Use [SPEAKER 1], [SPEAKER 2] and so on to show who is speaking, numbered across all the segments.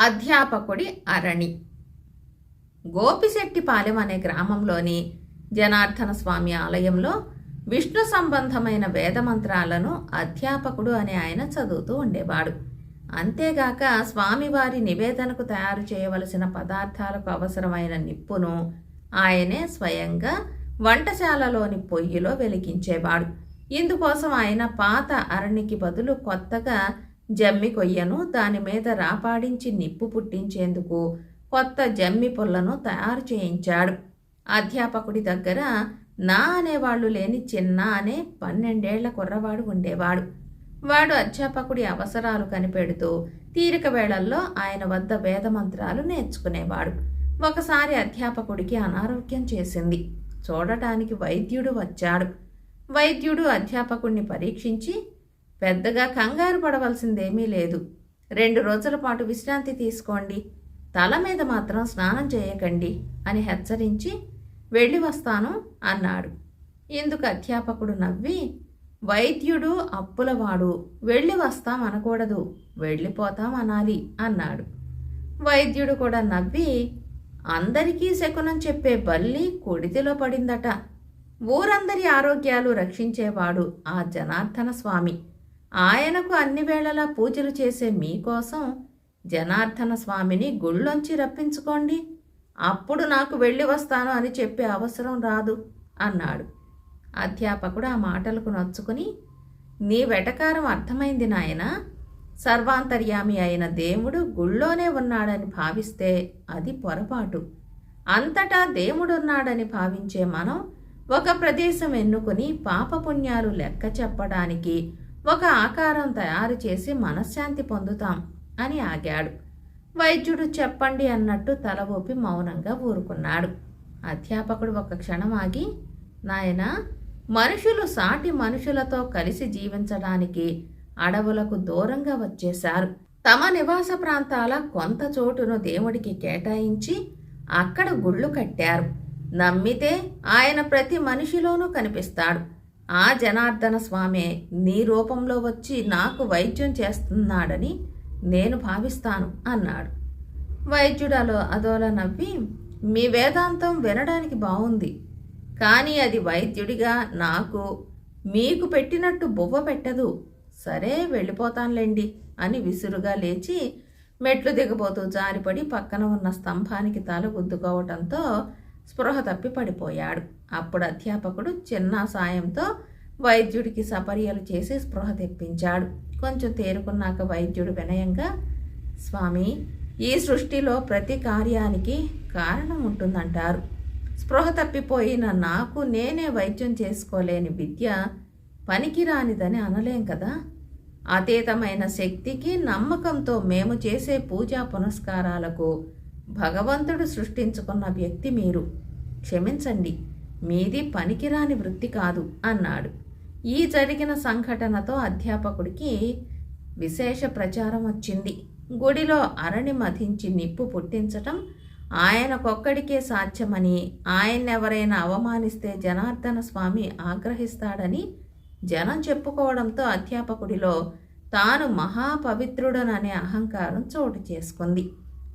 [SPEAKER 1] అధ్యాపకుడి అరణి. గోపిశెట్టిపాలెం అనే గ్రామంలోని జనార్దన స్వామి ఆలయంలో విష్ణు సంబంధమైన వేదమంత్రాలను అధ్యాపకుడు అనే ఆయన చదువుతూ ఉండేవాడు. అంతేగాక స్వామివారి నివేదనకు తయారు చేయవలసిన పదార్థాలకు అవసరమైన నిప్పును ఆయనే స్వయంగా వంటశాలలోని పొయ్యిలో వెలిగించేవాడు. ఇందుకోసం ఆయన పాత అరణికి బదులు కొత్తగా జమ్మి కొయ్యను దాని మీద రాపాడించి నిప్పు పుట్టించేందుకు కొత్త జమ్మి పుల్లను తయారు చేయించాడు. అధ్యాపకుడి దగ్గర నా అనేవాళ్ళు లేని చిన్న అనే పన్నెండేళ్ళ కుర్రవాడు ఉండేవాడు. వాడు అధ్యాపకుడి అవసరాలు కనిపెడుతూ తీరిక వేళల్లో ఆయన వద్ద వేదమంత్రాలు నేర్చుకునేవాడు. ఒకసారి అధ్యాపకుడికి అనారోగ్యం చేసింది. చూడటానికి వైద్యుడు వచ్చాడు. వైద్యుడు అధ్యాపకుడిని పరీక్షించి పెద్దగా కంగారు పడవలసిందేమీ లేదు. రెండు రోజుల పాటు విశ్రాంతి తీసుకోండి. తల మీద మాత్రం స్నానం చేయకండి అని హెచ్చరించి వెళ్ళి వస్తాను అన్నాడు. ఇందుకు అధ్యాపకుడు నవ్వి వైద్యుడు అప్పులవాడు. వెళ్ళి వస్తాం అనకూడదు. వెళ్ళిపోతాం అనాలి అన్నాడు. వైద్యుడు కూడా నవ్వి అందరికీ శకునం చెప్పే బల్లి కొడితిలో పడిందట. ఊరందరి ఆరోగ్యాలు రక్షించేవాడు ఆ జనార్దన స్వామి. ఆయనకు అన్ని వేళలా పూజలు చేసే మీకోసం జనార్దన స్వామిని గుళ్ళొంచి రప్పించుకోండి. అప్పుడు నాకు వెళ్ళి వస్తాను అని చెప్పే అవసరం రాదు అన్నాడు. అధ్యాపకుడు ఆ మాటలకు నొచ్చుకుని నీ వెటకారం అర్థమైంది నాయన. సర్వాంతర్యామి అయిన దేవుడు గుళ్ళోనే ఉన్నాడని భావిస్తే అది పొరపాటు. అంతటా దేవుడున్నాడని భావించే మనం ఒక ప్రదేశం ఎన్నుకుని పాపపుణ్యాలు లెక్క చెప్పడానికి ఒక ఆకారం తయారు చేసి మనశ్శాంతి పొందుతాం అని ఆగాడు. వైద్యుడు చెప్పండి అన్నట్టు తల ఊపి మౌనంగా ఊరుకున్నాడు. అధ్యాపకుడు ఒక క్షణం ఆగి నాయన మనుషులు సాటి మనుషులతో కలిసి జీవించడానికి అడవులకు దూరంగా వచ్చేశారు. తమ నివాస ప్రాంతాల కొంత చోటును దేవుడికి కేటాయించి అక్కడ గుళ్ళు కట్టారు. నమ్మితే ఆయన ప్రతి మనిషిలోనూ కనిపిస్తాడు. ఆ జనార్దన స్వామే నీ రూపంలో వచ్చి నాకు వైద్యం చేస్తున్నాడని నేను భావిస్తాను అన్నాడు. వైద్యుడు అలో అదోలా నవ్వి మీ వేదాంతం వినడానికి బాగుంది కానీ అది వైద్యుడిగా నాకు మీకు పెట్టినట్టు బువ్వ పెట్టదు. సరే వెళ్ళిపోతానులేండి అని విసురుగా లేచి మెట్లు దిగబోతూ జారిపడి పక్కన ఉన్న స్తంభానికి తల గుద్దుకోవటంతో స్పృహ తప్పి పడిపోయాడు. అప్పుడు అధ్యాపకుడు చిన్న సాయంతో వైద్యుడికి సపర్యలు చేసి స్పృహ తెప్పించాడు. కొంచెం తేరుకున్నాక వైద్యుడు వినయంగా స్వామి ఈ సృష్టిలో ప్రతి కార్యానికి కారణం ఉంటుందంటారు. స్పృహ తప్పిపోయిన నాకు నేనే వైద్యం చేసుకోలేని విద్య పనికిరానిదని అనలేం కదా? అతీతమైన శక్తికి నమ్మకంతో మేము చేసే పూజా పునస్కారాలకు భగవంతుడు సృష్టించుకున్న వ్యక్తి మీరు. క్షమించండి మీది పనికిరాని వృత్తి కాదు అన్నాడు. ఈ జరిగిన సంఘటనతో అధ్యాపకుడికి విశేష ప్రచారం వచ్చింది. గుడిలో అరణి మధించి నిప్పు పుట్టించటం ఆయనకొక్కడికే సాధ్యమని ఆయన్నెవరైనా అవమానిస్తే జనార్దన స్వామి ఆగ్రహిస్తాడని జనం చెప్పుకోవడంతో అధ్యాపకుడిలో తాను మహాపవిత్రుడననే అహంకారం చోటు చేసుకుంది.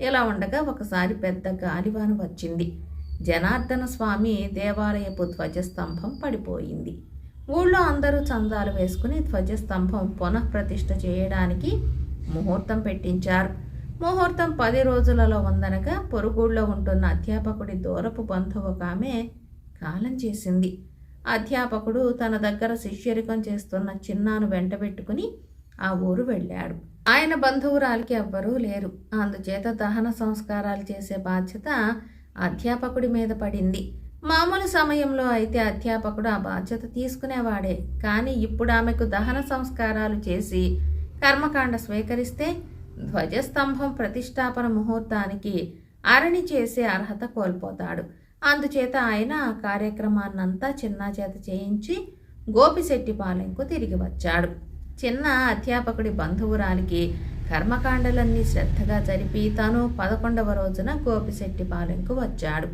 [SPEAKER 1] ఇలా ఉండగా ఒకసారి పెద్ద గాలివాన వచ్చింది. జనార్దన స్వామి దేవాలయపు ధ్వజస్తంభం పడిపోయింది. ఊళ్ళో అందరూ చందాలు వేసుకుని ధ్వజస్తంభం పునఃప్రతిష్ఠ చేయడానికి ముహూర్తం పెట్టించారు. ముహూర్తం పది రోజులలో ఉందనగా పొరుగుళ్ళో ఉంటున్న అధ్యాపకుడి దూరపు బంధువు ఒక ఆమె కాలం చేసింది. అధ్యాపకుడు తన దగ్గర శిష్యరికం చేస్తున్న చిన్నాను వెంటబెట్టుకుని ఆ ఊరు వెళ్ళాడు. ఆయన బంధువురాలికి ఎవ్వరూ లేరు. అందుచేత దహన సంస్కారాలు చేసే బాధ్యత అధ్యాపకుడి మీద పడింది. మామూలు సమయంలో అయితే అధ్యాపకుడు ఆ బాధ్యత తీసుకునేవాడే. కానీ ఇప్పుడు ఆమెకు దహన సంస్కారాలు చేసి కర్మకాండ స్వీకరిస్తే ధ్వజస్తంభం ప్రతిష్టాపన ముహూర్తానికి అరణి చేసే అర్హత కోల్పోతాడు. అందుచేత ఆయన ఆ కార్యక్రమాన్నంతా చిన్నాచేత చేయించి చేయించి గోపిశెట్టిపాలెంకు తిరిగి వచ్చాడు. చిన్న అధ్యాపకుడి బంధువురాలికి కర్మకాండలన్నీ శ్రద్ధగా జరిపి తను పదకొండవ రోజున గోపిశెట్టిపాలెంకు వచ్చాడు.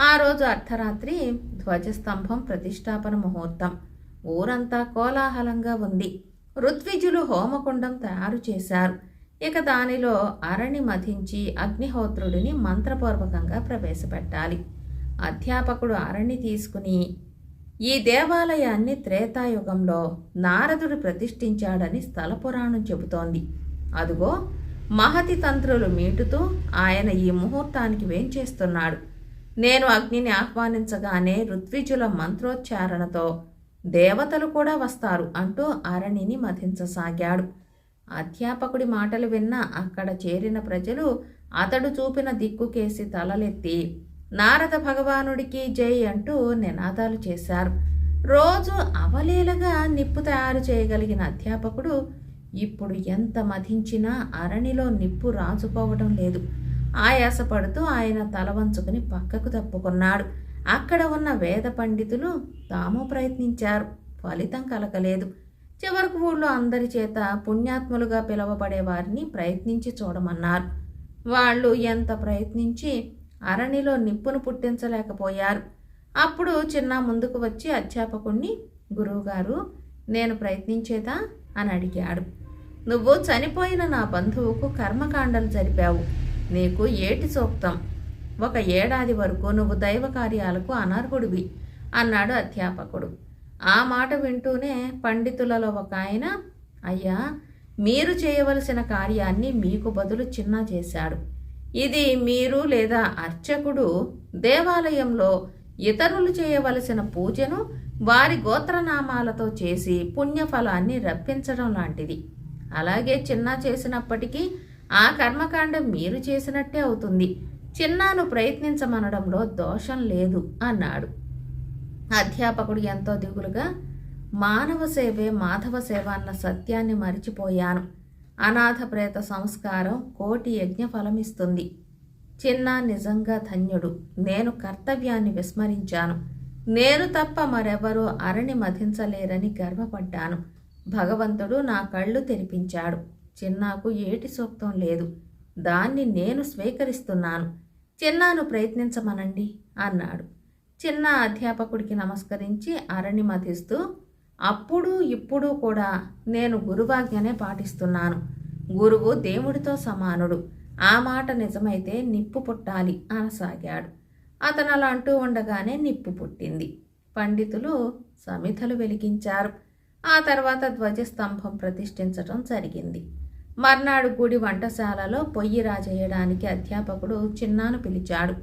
[SPEAKER 1] ఆ రోజు అర్ధరాత్రి ధ్వజస్తంభం ప్రతిష్టాపన ముహూర్తం. ఊరంతా కోలాహలంగా ఉంది. ఋత్విజులు హోమకుండం తయారు చేశారు. ఇక దానిలో అరణి మధించి అగ్నిహోత్రుడిని మంత్రపూర్వకంగా ప్రవేశపెట్టాలి. అధ్యాపకుడు అరణి తీసుకుని ఈ దేవాలయాన్ని త్రేతాయుగంలో నారదుడు ప్రతిష్ఠించాడని స్థల పురాణం చెబుతోంది. అదుగో మహతి తంత్రులు మీటుతూ ఆయన ఈ ముహూర్తానికి వేంచేస్తున్నాడు నేను అగ్నిని ఆహ్వానించగానే ఋత్విజుల మంత్రోచ్చారణతో దేవతలు కూడా వస్తారు అంటూ అరణిని మధించసాగాడు. అధ్యాపకుడి మాటలు విన్న అక్కడ చేరిన ప్రజలు అతడు చూపిన దిక్కుకేసి తలలెత్తి నారద భగవానుడికి జై అంటూ నినాదాలు చేశారు. రోజు అవలీలగా నిప్పు తయారు చేయగలిగిన అధ్యాపకుడు ఇప్పుడు ఎంత మధించినా అరణిలో నిప్పు రాజుకోవడం లేదు. ఆయాసపడుతూ ఆయన తల వంచుకుని పక్కకు తప్పుకున్నాడు. అక్కడ ఉన్న వేద పండితులు తాము ప్రయత్నించారు. ఫలితం కలగలేదు. చివరకు ఊళ్ళో అందరి చేత పుణ్యాత్ములుగా పిలువబడే వారిని ప్రయత్నించి చూడమన్నారు. వాళ్ళు ఎంత ప్రయత్నించి అరణిలో నిప్పును పుట్టించలేకపోయారు. అప్పుడు చిన్న ముందుకు వచ్చి అధ్యాపకుణ్ణి గురువుగారు నేను ప్రయత్నించేదా? అని అడిగాడు. నువ్వు చనిపోయిన నా బంధువుకు కర్మకాండలు జరిపావు. నీకు ఏటి సూక్తం? ఒక ఏడాది వరకు నువ్వు దైవ కార్యాలకు అనర్హుడివి అన్నాడు అధ్యాపకుడు. ఆ మాట వింటూనే పండితులలో ఒక ఆయన అయ్యా మీరు చేయవలసిన కార్యాన్ని మీకు బదులు చిన్న చేశాడు. ఇది మీరు లేదా అర్చకుడు దేవాలయంలో ఇతరులు చేయవలసిన పూజను వారి గోత్రనామాలతో చేసి పుణ్యఫలాన్ని రప్పించడం లాంటిది. అలాగే చిన్న చేసినప్పటికీ ఆ కర్మకాండం మీరు చేసినట్టే అవుతుంది. చిన్నాను ప్రయత్నించమనడంలో దోషం లేదు అన్నాడు. అధ్యాపకుడు ఎంతో దిగులుగా మానవ సేవే మాధవ సేవ అన్న సత్యాన్ని మరిచిపోయాను. అనాథ ప్రేత సంస్కారం కోటి యజ్ఞ ఫలమిస్తుంది. చిన్న నిజంగా ధన్యుడు. నేను కర్తవ్యాన్ని విస్మరించాను. నేను తప్ప మరెవరూ అరణి మధించలేరని గర్వపడ్డాను. భగవంతుడు నా కళ్ళు తెరిపించాడు. చిన్నాకు ఏటి సూక్తం లేదు. దాన్ని నేను స్వీకరిస్తున్నాను. చిన్నాను ప్రయత్నించమనండి అన్నాడు. చిన్న అధ్యాపకుడికి నమస్కరించి అరణి మధిస్తూ అప్పుడు ఇప్పుడు కూడా నేను గురువాజ్ఞనే పాటిస్తున్నాను. గురువు దేవుడితో సమానుడు. ఆ మాట నిజమైతే నిప్పు పుట్టాలి అనసాగాడు. అతను అలా అంటూ ఉండగానే నిప్పు పుట్టింది. పండితులు సమిధలు వెలిగించారు. ఆ తర్వాత ధ్వజస్తంభం ప్రతిష్ఠించటం జరిగింది. మర్నాడు గుడి వంటశాలలో పొయ్యి రాజేయడానికి అధ్యాపకుడు చిన్నాను పిలిచాడు.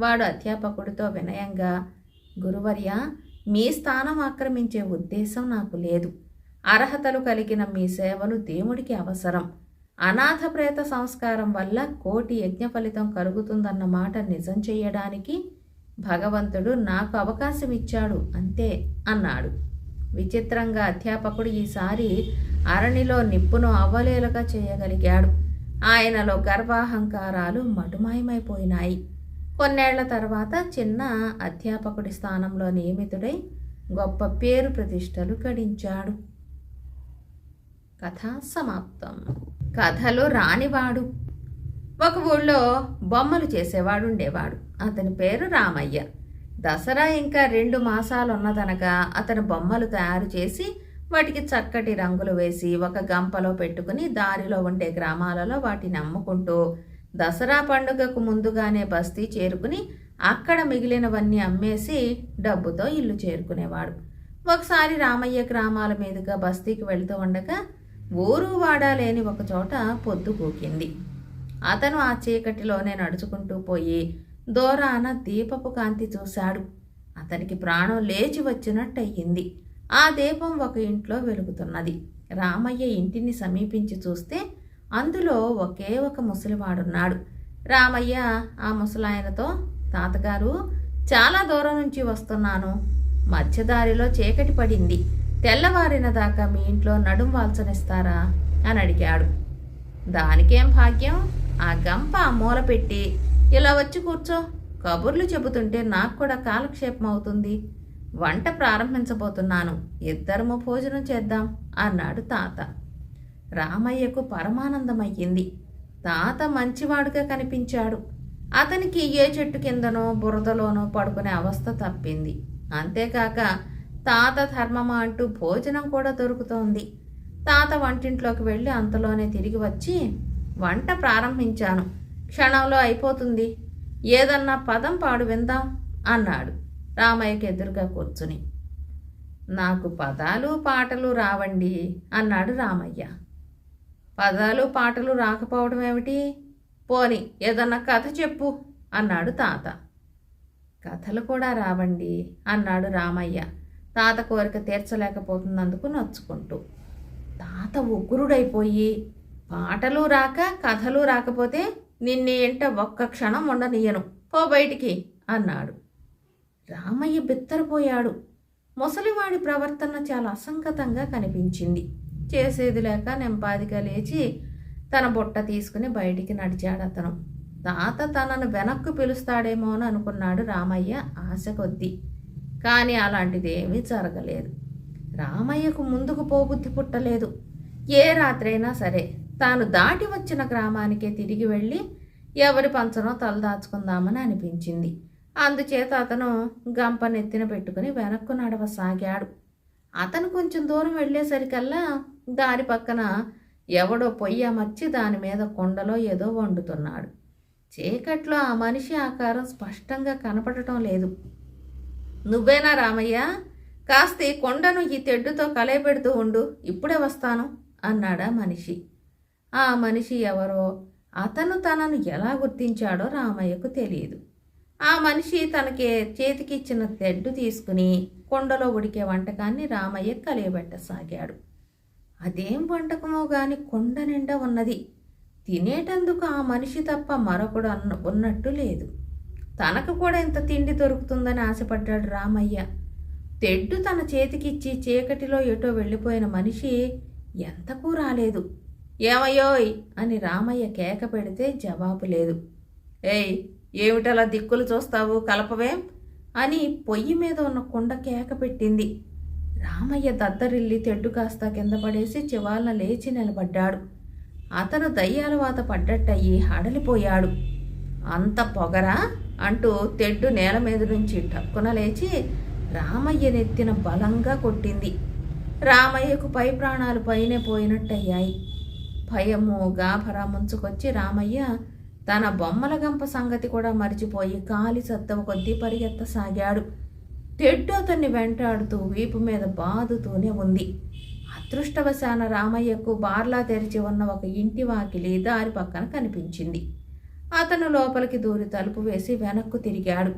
[SPEAKER 1] వాడు అధ్యాపకుడితో వినయంగా గురువర్య మీ స్థానం ఆక్రమించే ఉద్దేశం నాకు లేదు. అర్హతలు కలిగిన మీ సేవలు దేవుడికి అవసరం. అనాథ ప్రేత సంస్కారం వల్ల కోటి యజ్ఞ ఫలితం కలుగుతుందన్న మాట నిజం చేయడానికి భగవంతుడు నాకు అవకాశం ఇచ్చాడు అంతే అన్నాడు. విచిత్రంగా అధ్యాపకుడు ఈసారి అరణిలో నిప్పును అవలేలుగా చేయగలిగాడు. ఆయనలో గర్వాహంకారాలు మటుమాయమైపోయినాయి. కొన్నేళ్ళ తర్వాత చిన్న అధ్యాపకుడి స్థానంలో నియమితుడై గొప్ప పేరు ప్రతిష్టలు గడించాడు. కథ సమాప్తం. కథలు రానివాడు. ఒక ఊళ్ళో బొమ్మలు చేసేవాడు ఉండేవాడు అతని పేరు రామయ్య. దసరా ఇంకా రెండు మాసాలు ఉన్నదనగా అతను బొమ్మలు తయారు చేసి వాటికి చక్కటి రంగులు వేసి ఒక గంపలో పెట్టుకుని దారిలో ఉండే గ్రామాలలో వాటిని అమ్ముకుంటూ దసరా పండుగకు ముందుగానే బస్తీ చేరుకుని అక్కడ మిగిలినవన్నీ అమ్మేసి డబ్బుతో ఇల్లు చేరుకునేవాడు. ఒకసారి రామయ్య గ్రామాల మీదుగా బస్తీకి వెళ్తూ ఉండగా ఊరు వాడా లేని పొద్దు కూకింది. అతను ఆ చీకటిలోనే నడుచుకుంటూ పోయి దూరాన దీపపు కాంతి చూశాడు. అతనికి ప్రాణం లేచి వచ్చినట్టయింది. ఆ దీపం ఒక ఇంట్లో వెలుగుతున్నది. రామయ్య ఇంటిని సమీపించి చూస్తే అందులో ఒకే ఒక ముసలివాడున్నాడు. రామయ్య ఆ ముసలాయనతో తాతగారు చాలా దూరం నుంచి వస్తున్నాను. మధ్యదారిలో చీకటి పడింది. తెల్లవారిన దాకా మీ ఇంట్లో నడుం వాల్చనిస్తారా? అని అడిగాడు. దానికేం భాగ్యం? ఆ గంప ఆ మూల పెట్టి ఇలా వచ్చి కూర్చో. కబుర్లు చెబుతుంటే నాకు కూడా కాలక్షేపం అవుతుంది. వంట ప్రారంభించబోతున్నాను. ఇద్దరము భోజనం చేద్దాం అన్నాడు తాత. రామయ్యకు పరమానందమయ్యింది. తాత మంచివాడుగా కనిపించాడు. అతనికి ఏ చెట్టు కిందనో బురదలోనో పడుకునే అవస్థ తప్పింది. అంతేకాక తాత ధర్మమా అంటూ భోజనం కూడా దొరుకుతోంది. తాత వంటింట్లోకి వెళ్ళి అంతలోనే తిరిగి వచ్చి వంట ప్రారంభించాను. క్షణంలో అయిపోతుంది. ఏదన్నా పదం పాడు విందాం అన్నాడు రామయ్యకి ఎదురుగా కూర్చుని. నాకు పదాలు పాటలు రావండి అన్నాడు రామయ్య. పదాలు పాటలు రాకపోవడం ఏమిటి? పోని ఏదన్నా కథ చెప్పు అన్నాడు తాత. కథలు కూడా రావండి అన్నాడు రామయ్య. తాత కోరిక తీర్చలేకపోతున్నందుకు నొచ్చుకుంటూ. తాత ఉగ్రుడైపోయి పాటలు రాక కథలు రాకపోతే నిన్నే ఇంట ఒక్క క్షణం ఉండనీయను. పో బయటికి అన్నాడు. రామయ్య బిత్తరపోయాడు. ముసలివాడి ప్రవర్తన చాలా అసంగతంగా కనిపించింది. చేసేది లేక నింపాదిగా లేచి తన బుట్ట తీసుకుని బయటికి నడిచాడు అతను. తాత తనను వెనక్కు పిలుస్తాడేమో అని అనుకున్నాడు రామయ్య ఆశ కొద్దీ. కానీ అలాంటిది ఏమీ జరగలేదు. రామయ్యకు ముందుకు పోబుద్ధి పుట్టలేదు. ఏ రాత్రైనా సరే తాను దాటి వచ్చిన గ్రామానికే తిరిగి వెళ్ళి ఎవరి పంచనో తలదాచుకుందామని అనిపించింది. అందుచేత అతను గంప నెత్తిన పెట్టుకుని వెనక్కు నడవసాగాడు. అతను కొంచెం దూరం వెళ్ళేసరికల్లా దారి పక్కన ఎవడో పొయ్యి అమర్చి దాని మీద కొండలో ఏదో వండుతున్నాడు. చీకట్లో ఆ మనిషి ఆకారం స్పష్టంగా కనపడటం లేదు. నువ్వేనా రామయ్య? కాస్త ఈ కొండను ఈ తెడ్డుతో కలయపెడుతూ ఉండు ఇప్పుడే వస్తాను అన్నాడా మనిషి. ఆ మనిషి ఎవరో అతను తనను ఎలా గుర్తించాడో రామయ్యకు తెలియదు. ఆ మనిషి తనకి చేతికిచ్చిన తెడ్డు తీసుకుని కొండలో ఉడికే వంటకాన్ని రామయ్య కలియబెట్టసాగాడు. అదేం వంటకమో గాని కొండ నిండా ఉన్నది. తినేటందుకు ఆ మనిషి తప్ప మరొకడు అన్న ఉన్నట్టు లేదు. తనకు కూడా ఇంత తిండి దొరుకుతుందని ఆశపడ్డాడు రామయ్య. తెడ్డు తన చేతికిచ్చి చీకటిలో ఎటో వెళ్ళిపోయిన మనిషి ఎంతకు రాలేదు? ఏమయ్యోయ్? అని రామయ్య కేక పెడితే జవాబు లేదు. ఏయ్ ఏమిటలా దిక్కులు చూస్తావు కలపవేం? అని పొయ్యి మీద ఉన్న కుండ కేక పెట్టింది. రామయ్య దద్దరిల్లి తెడ్డు కాస్త కింద పడేసి చివాళ్ళ లేచి నిలబడ్డాడు. అతను దయ్యాల వాత పడ్డట్టయి హడలిపోయాడు. అంత పొగరా? అంటూ తెడ్డు నేల మీద నుంచి టక్కున లేచి రామయ్య నెత్తిన బలంగా కొట్టింది. రామయ్యకు పై ప్రాణాలు పైనే పోయినట్టయ్యాయి. భయము గాభరా ముంచుకొచ్చి రామయ్య తన బొమ్మల గంప సంగతి కూడా మరిచిపోయి కాలి సత్తవ కొద్దీ పరిగెత్తసాగాడు. తెడ్డు అతన్ని వెంటాడుతూ వీపు మీద బాదుతూనే ఉంది. అదృష్టవశాన రామయ్యకు బార్లా తెరిచి ఉన్న ఒక ఇంటి వాకిలి దారి పక్కన కనిపించింది. అతను లోపలికి దూరి తలుపు వేసి వెనక్కు తిరిగాడు.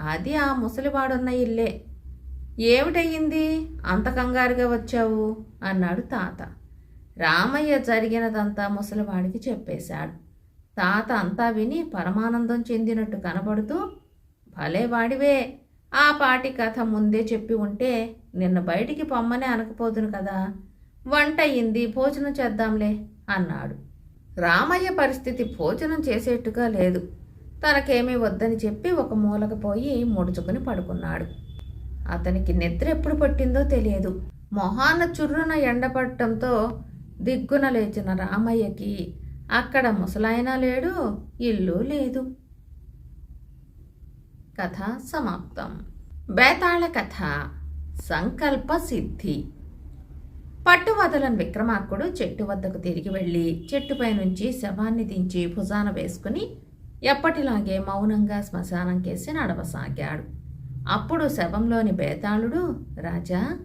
[SPEAKER 1] అది ఆ ముసలివాడున్న ఇల్లే. ఏమిటయ్యింది? అంత కంగారుగా వచ్చావు? అన్నాడు తాత. రామయ్య జరిగినదంతా ముసలివాడికి చెప్పేశాడు. తాత అంతా విని పరమానందం చెందినట్టు కనబడుతూ భలే వాడివే ఆ పాటి కథ ముందే చెప్పి ఉంటే నిన్న బయటికి పొమ్మనే అనకపోదును కదా. వంట అయింది భోజనం చేద్దాంలే అన్నాడు. రామయ్య పరిస్థితి భోజనం చేసేట్టుగా లేదు. తనకేమీ వద్దని చెప్పి ఒక మూలకు పోయి ముడుచుకుని పడుకున్నాడు. అతనికి నిద్ర ఎప్పుడు పట్టిందో తెలియదు. మొహాన చుర్రున ఎండపడటంతో దిగ్గున లేచిన రామయ్యకి అక్కడ ముసలాయన లేడు ఇల్లు లేదు. కథ సమాప్తం. బేతాళ కథ సంకల్ప సిద్ధి. పట్టువదలని విక్రమార్కుడు చెట్టు వద్దకు తిరిగి వెళ్ళి చెట్టుపై నుంచి శవాన్ని దించి భుజాన వేసుకుని ఎప్పటిలాగే మౌనంగా శ్మశానం కేసి నడవసాగాడు. అప్పుడు శవంలోని బేతాళుడు రాజా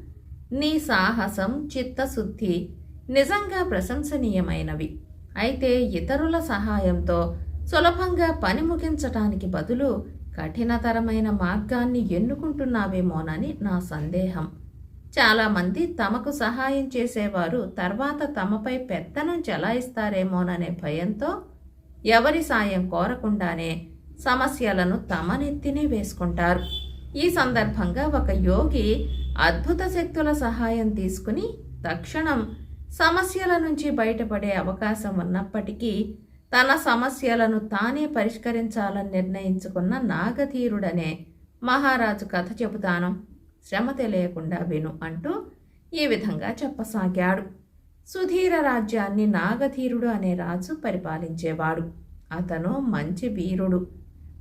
[SPEAKER 1] నీ సాహసం చిత్తశుద్ధి నిజంగా ప్రశంసనీయమైనవి. అయితే ఇతరుల సహాయంతో సులభంగా పని ముగించటానికి బదులు కఠినతరమైన మార్గాన్ని ఎన్నుకుంటున్నావేమోనని నా సందేహం. చాలామంది తమకు సహాయం చేసేవారు తర్వాత తమపై పెత్తనం చెలాయిస్తారేమోననే భయంతో ఎవరి సాయం కోరకుండానే సమస్యలను తమనెత్తినే వేసుకుంటారు. ఈ సందర్భంగా ఒక యోగి అద్భుత శక్తుల సహాయం తీసుకుని తక్షణం సమస్యల నుంచి బయటపడే అవకాశం ఉన్నప్పటికీ తన సమస్యలను తానే పరిష్కరించాలని నిర్ణయించుకున్న నాగధీరుడనే మహారాజు కథ చెబుతాను. శ్రమ తెలియకుండా విను అంటూ ఈ విధంగా చెప్పసాగాడు. సుధీర రాజ్యాన్ని నాగధీరుడు అనే రాజు పరిపాలించేవాడు. అతను మంచి వీరుడు.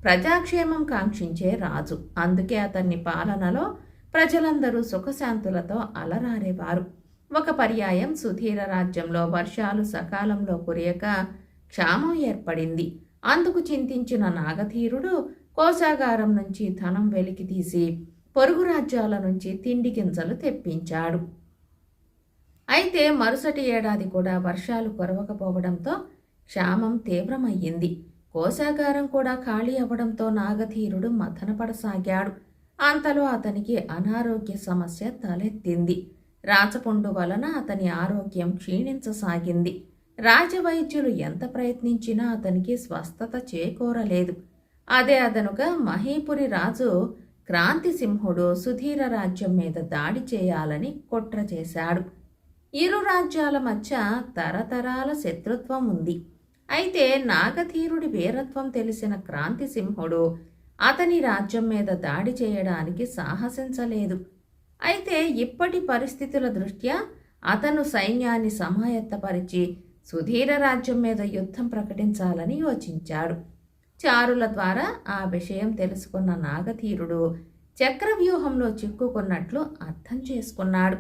[SPEAKER 1] ప్రజాక్షేమం కాంక్షించే రాజు. అందుకే అతన్ని పాలనలో ప్రజలందరూ సుఖశాంతులతో అలరారేవారు. ఒక పర్యాయం సుధీర రాజ్యంలో వర్షాలు సకాలంలో కురియక క్షామం ఏర్పడింది. అందుకు చింతించిన నాగధీరుడు కోశాగారం నుంచి ధనం వెలికి తీసి పొరుగు రాజ్యాల నుంచి తిండి గింజలు తెప్పించాడు. అయితే మరుసటి ఏడాది కూడా వర్షాలు కురవకపోవడంతో క్షామం తీవ్రమయ్యింది. కోశాగారం కూడా ఖాళీ అవ్వడంతో నాగధీరుడు మథనపడసాగాడు. అంతలో అతనికి అనారోగ్య సమస్య తలెత్తింది. రాచపుండు వలన అతని ఆరోగ్యం క్షీణించసాగింది. రాజవైద్యులు ఎంత ప్రయత్నించినా అతనికి స్వస్థత చేకూరలేదు. అదే అదనుగా మహీపురి రాజు క్రాంతిసింహుడు సుధీర రాజ్యం మీద దాడి చేయాలని కుట్ర చేశాడు. ఇరు రాజ్యాల మధ్య తరతరాల శత్రుత్వం ఉంది. అయితే నాగధీరుడి వీరత్వం తెలిసిన క్రాంతిసింహుడు అతని రాజ్యం మీద దాడి చేయడానికి సాహసించలేదు. అయితే ఇప్పటి పరిస్థితుల దృష్ట్యా అతను సైన్యాన్ని సమాయత్తపరిచి సుధీర రాజ్యం మీద యుద్ధం ప్రకటించాలని యోచించాడు. చారుల ద్వారా ఆ విషయం తెలుసుకున్న నాగధీరుడు చక్రవ్యూహంలో చిక్కుకున్నట్లు అర్థం చేసుకున్నాడు.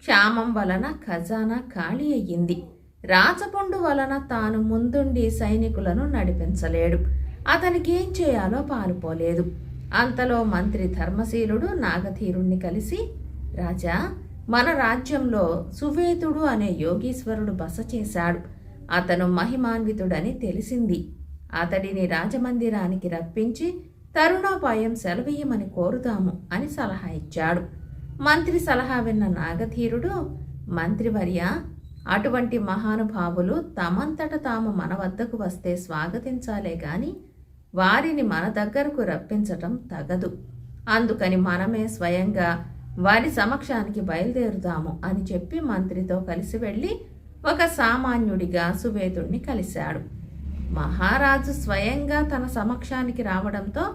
[SPEAKER 1] క్షామం వలన ఖజానా ఖాళీ అయ్యింది. రాచపండు వలన తాను ముందుండి సైనికులను నడిపించలేడు. అతనికి ఏం చేయాలో పాలుపోలేదు. అంతలో మంత్రి ధర్మశీలుడు నాగధీరుణ్ణి కలిసి రాజా మన రాజ్యంలో సువేతుడు అనే యోగీశ్వరుడు బస చేశాడు. అతను మహిమాన్వితుడని తెలిసింది. అతడిని రాజమందిరానికి రప్పించి తరుణోపాయం సెలవేయమని కోరుతాము అని సలహా ఇచ్చాడు. మంత్రి సలహా విన్న నాగధీరుడు మంత్రివర్య అటువంటి మహానుభావులు తమంతట తాము మన వద్దకు వస్తే స్వాగతించాలే గాని వారిని మన దగ్గరకు రప్పించటం తగదు. అందుకని మనమే స్వయంగా వారి సమక్షానికి బయలుదేరుదాము అని చెప్పి మంత్రితో కలిసి వెళ్ళి ఒక సామాన్యుడిగా సువేతుణ్ణి కలిశాడు. మహారాజు స్వయంగా తన సమక్షానికి రావడంతో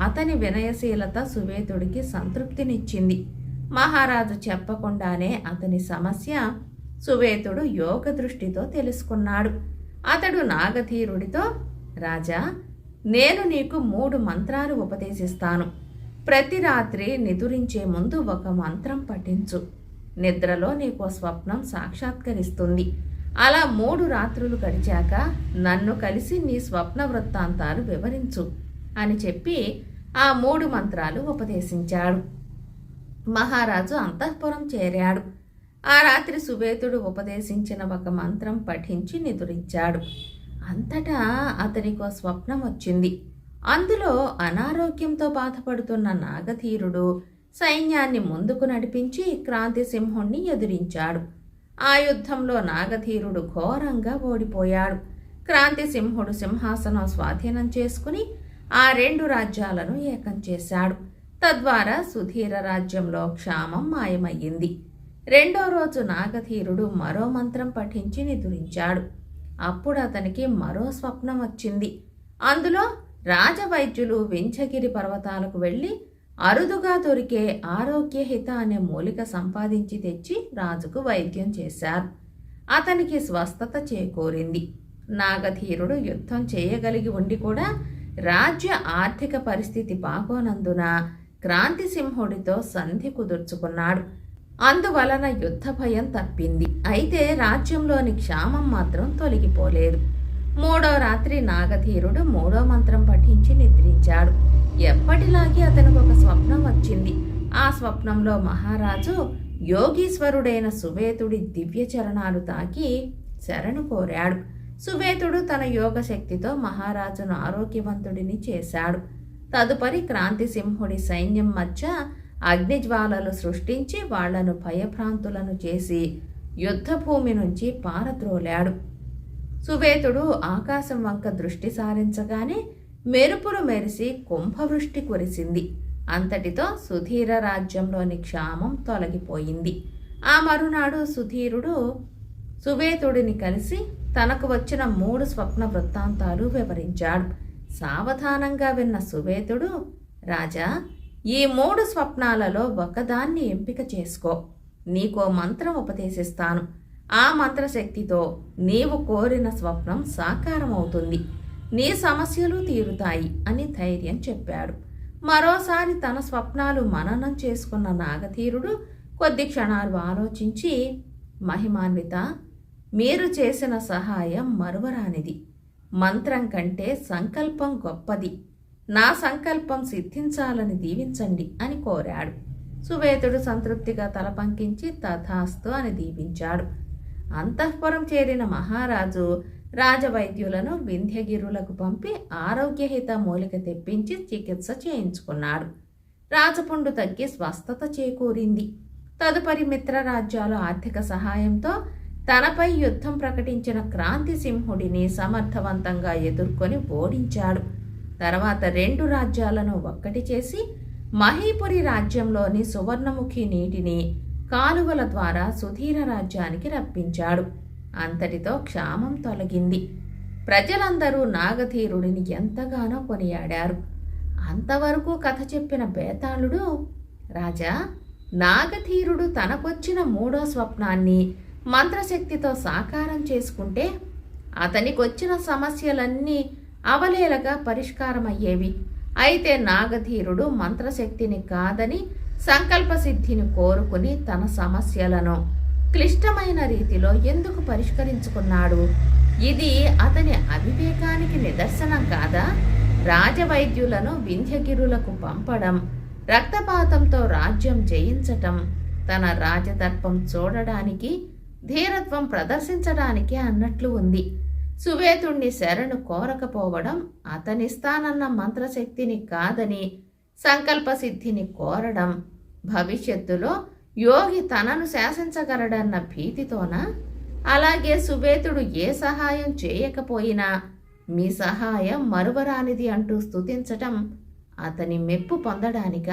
[SPEAKER 1] అతని వినయశీలత సువేదుడికి సంతృప్తినిచ్చింది. మహారాజు చెప్పకుండానే అతని సమస్య సువేతుడు యోగ దృష్టితో తెలుసుకున్నాడు. అతడు నాగధీరుడితో రాజా నేను నీకు మూడు మంత్రాలు ఉపదేశిస్తాను. ప్రతి రాత్రి నిదురించే ముందు ఒక మంత్రం పఠించు. నిద్రలో నీకు స్వప్నం సాక్షాత్కరిస్తుంది. అలా మూడు రాత్రులు గడిచాక నన్ను కలిసి నీ స్వప్న వృత్తాంతాలు వివరించు అని చెప్పి ఆ మూడు మంత్రాలు ఉపదేశించాడు. మహారాజు అంతఃపురం చేరాడు. ఆ రాత్రి సువేతుడు ఉపదేశించిన ఒక మంత్రం పఠించి నిదురించాడు. అంతటా అతనికి స్వప్నం వచ్చింది. అందులో అనారోగ్యంతో బాధపడుతున్న నాగధీరుడు సైన్యాన్ని ముందుకు నడిపించి క్రాంతిసింహుణ్ణి ఎదిరించాడు. ఆ యుద్ధంలో నాగధీరుడు ఘోరంగా ఓడిపోయాడు. క్రాంతిసింహుడు సింహాసనం స్వాధీనం చేసుకుని ఆ రెండు రాజ్యాలను ఏకం చేశాడు. తద్వారా సుధీర రాజ్యంలో క్షామం మాయమయ్యింది. రెండో రోజు నాగధీరుడు మరో మంత్రం పఠించి నిదురించాడు. అప్పుడు అతనికి మరో స్వప్నం వచ్చింది. అందులో రాజవైద్యులు వింఛగిరి పర్వతాలకు వెళ్ళి అరుదుగా దొరికే ఆరోగ్యహిత అనే మూలిక సంపాదించి తెచ్చి రాజుకు వైద్యం చేశారు. అతనికి స్వస్థత చేకూరింది. నాగధీరుడు యుద్ధం చేయగలిగి ఉండి కూడా రాజ్య ఆర్థిక పరిస్థితి బాగోనందున క్రాంతిసింహుడితో సంధి కుదుర్చుకున్నాడు. అందువలన యుద్ధ భయం తప్పింది. అయితే రాజ్యంలోని క్షామం మాత్రం తొలగిపోలేదు. మూడో రాత్రి నాగధీరుడు మూడో మంత్రం పఠించి నిద్రించాడు. ఎప్పటిలాగే అతనికి ఒక స్వప్నం వచ్చింది. ఆ స్వప్నంలో మహారాజు యోగీశ్వరుడైన సువేతుడి దివ్య చరణాలు తాకి శరణు కోరాడు. సువేతుడు తన యోగ శక్తితో మహారాజును ఆరోగ్యవంతుడిని చేశాడు. తదుపరి క్రాంతిసింహుడి సైన్యం మధ్య అగ్నిజ్వాలలు సృష్టించి వాళ్ళను భయభ్రాంతులను చేసి యుద్ధభూమి నుంచి పారద్రోలాడు. సువేతుడు ఆకాశం వంక దృష్టి సారించగానే మెరుపులు మెరిసి కుంభవృష్టి కురిసింది. అంతటితో సుధీర రాజ్యంలోని క్షామం తొలగిపోయింది. ఆ మరునాడు సుధీరుడు సువేతుడిని కలిసి తనకు వచ్చిన మూడు స్వప్న వృత్తాంతాలు వివరించాడు. సావధానంగా విన్న సువేతుడు రాజా ఈ మూడు స్వప్నాలలో ఒకదాన్ని ఎంపిక చేసుకో. నీకో మంత్రం ఉపదేశిస్తాను. ఆ మంత్రశక్తితో నీవు కోరిన స్వప్నం సాకారమవుతుంది. నీ సమస్యలు తీరుతాయి అని ధైర్యం చెప్పాడు. మరోసారి తన స్వప్నాలు మననం చేసుకున్న నాగధీరుడు కొద్ది క్షణాలు ఆలోచించి మహిమాన్విత మీరు చేసిన సహాయం మరువరానిది. మంత్రం కంటే సంకల్పం గొప్పది. నా సంకల్పం సిద్ధించాలని దీవించండి అని కోరాడు. సువేతుడు సంతృప్తిగా తల పంకించి తథాస్తు అని దీవించాడు. అంతఃపురం చేరిన మహారాజు రాజవైద్యులను వింధ్యగిరులకు పంపి ఆరోగ్యహిత మూలిక తెప్పించి చికిత్స చేయించుకున్నాడు. రాజపుండు తగ్గి స్వస్థత చేకూరింది. తదుపరి మిత్రరాజ్యాల ఆర్థిక సహాయంతో తనపై యుద్ధం ప్రకటించిన క్రాంతి సింహుడిని సమర్థవంతంగా ఎదుర్కొని ఓడించాడు. తర్వాత రెండు రాజ్యాలను ఒక్కటి చేసి మహీపురి రాజ్యంలోని సువర్ణముఖి నీటిని కాలువల ద్వారా సుధీర రాజ్యానికి రప్పించాడు. అంతటితో క్షామం తొలగింది. ప్రజలందరూ నాగధీరుడిని ఎంతగానో కొనియాడారు. అంతవరకు కథ చెప్పిన బేతాళుడు రాజా నాగధీరుడు తనకొచ్చిన మూడో స్వప్నాన్ని మంత్రశక్తితో సాకారం చేసుకుంటే అతనికొచ్చిన సమస్యలన్నీ అవలేలగా పరిష్కారమయ్యేవి. అయితే నాగధీరుడు మంత్రశక్తిని కాదని సంకల్ప సిద్ధిని కోరుకుని తన సమస్యలను క్లిష్టమైన రీతిలో ఎందుకు పరిష్కరించుకున్నాడు? ఇది అతని అవివేకానికి నిదర్శనం కాదా? రాజవైద్యులను వింధ్యగిరులకు పంపడం రక్తపాతంతో రాజ్యం జయించటం తన రాజదర్పం చూడడానికి ధీరత్వం ప్రదర్శించడానికి అన్నట్లు ఉంది. సువేతుణ్ణి శరణు కోరకపోవడం అతనిస్తానన్న మంత్రశక్తిని కాదని సంకల్ప సిద్ధిని కోరడం భవిష్యత్తులో యోగి తనను శాసించగలడన్న భీతితోన అలాగే సువేతుడు ఏ సహాయం చేయకపోయినా మీ సహాయం మరువరానిది అంటూ స్తుతించటం అతని మెప్పు పొందడానిక?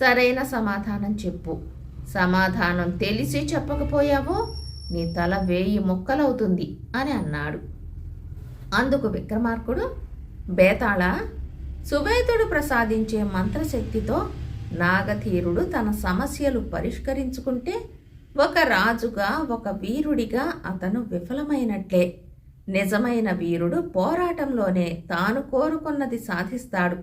[SPEAKER 1] సరైన సమాధానం చెప్పు. సమాధానం తెలిసి చెప్పకపోయావో నీ తల వేయి ముక్కలవుతుంది అని అన్నాడు. అందుకు విక్రమార్కుడు బేతాళ సువేతుడు ప్రసాదించే మంత్రశక్తితో నాగధీరుడు తన సమస్యలు పరిష్కరించుకుంటే ఒక రాజుగా ఒక వీరుడిగా అతను విఫలమైనట్లే. నిజమైన వీరుడు పోరాటంలోనే తాను కోరుకున్నది సాధిస్తాడు.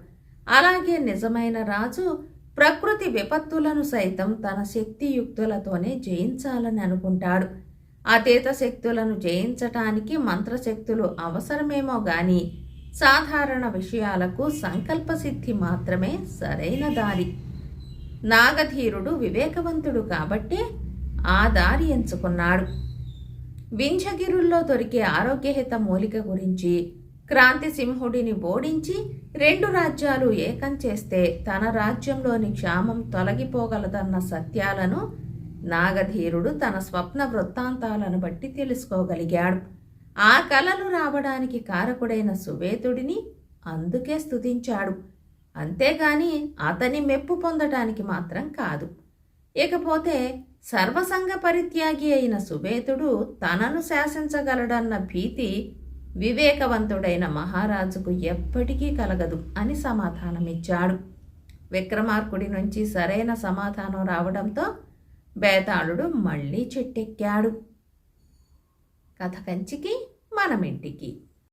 [SPEAKER 1] అలాగే నిజమైన రాజు ప్రకృతి విపత్తులను సైతం తన శక్తియుక్తులతోనే జయించాలని అనుకుంటాడు. అతీత శక్తులను జయించటానికి మంత్రశక్తులు అవసరమేమో గాని సాధారణ విషయాలకు సంకల్ప సిద్ధి మాత్రమే సరైన దారి. నాగధీరుడు వివేకవంతుడు కాబట్టే ఆ దారి ఎంచుకున్నాడు. వింఛగిరుల్లో దొరికే ఆరోగ్యహిత మూలిక గురించి క్రాంతి సింహుడిని ఓడించి రెండు రాజ్యాలు ఏకం చేస్తే తన రాజ్యంలోని క్షామం తొలగిపోగలదన్న సత్యాలను నాగధీరుడు తన స్వప్న వృత్తాంతాలను బట్టి తెలుసుకోగలిగాడు. ఆ కళలు రావడానికి కారకుడైన సువేతుడిని అందుకే స్తుతించాడు. అంతేగాని అతని మెప్పు పొందటానికి మాత్రం కాదు. ఇకపోతే సర్వసంగ పరిత్యాగి అయిన సువేతుడు తనను శాసించగలడన్న భీతి వివేకవంతుడైన మహారాజుకు ఎప్పటికీ కలగదు అని సమాధానమిచ్చాడు. విక్రమార్కుడి నుంచి సరైన సమాధానం రావడంతో బేతాళుడు మళ్ళీ చెట్టెక్కాడు. కథ కంచికి మనమింటికి.